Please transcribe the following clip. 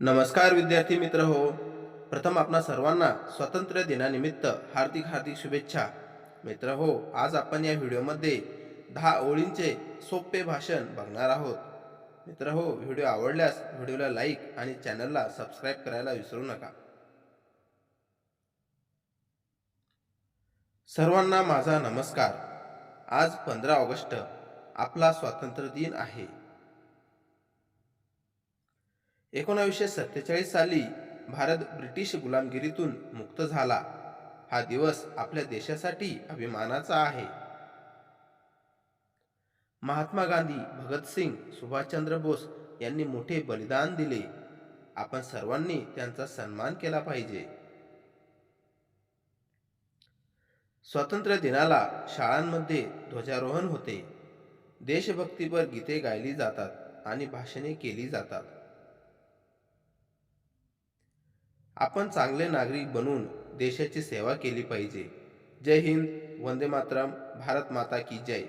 नमस्कार विद्यार्थी मित्र हो. प्रथम आपणा सर्वांना स्वातंत्र्य दिनानिमित्त हार्दिक हार्दिक शुभेच्छा. मित्र हो आज आपण या व्हिडिओमध्ये दहा ओळींचे सोपे भाषण बघणार आहोत. मित्र हो व्हिडिओ आवडल्यास व्हिडिओला लाईक आणि चॅनलला सबस्क्राईब करायला विसरू नका. सर्वांना माझा नमस्कार. आज पंधरा ऑगस्ट आपला स्वातंत्र्य दिन आहे. एकोणावीसशे सत्तेचाळीस साली भारत ब्रिटिश गुलामगिरीतून मुक्त झाला. हा दिवस आपल्या देशासाठी अभिमानाचा आहे. महात्मा गांधी भगतसिंग सुभाषचंद्र बोस यांनी मोठे बलिदान दिले. आपण सर्वांनी त्यांचा सन्मान केला पाहिजे. स्वातंत्र्य दिनाला शाळांमध्ये ध्वजारोहण होते. देशभक्तीपर गीते गायली जातात आणि भाषणे केली जातात. आपण चांगले नागरिक बनून देशाची सेवा केली पाहिजे. जय हिंद वंदे मातरम भारत माता की जय.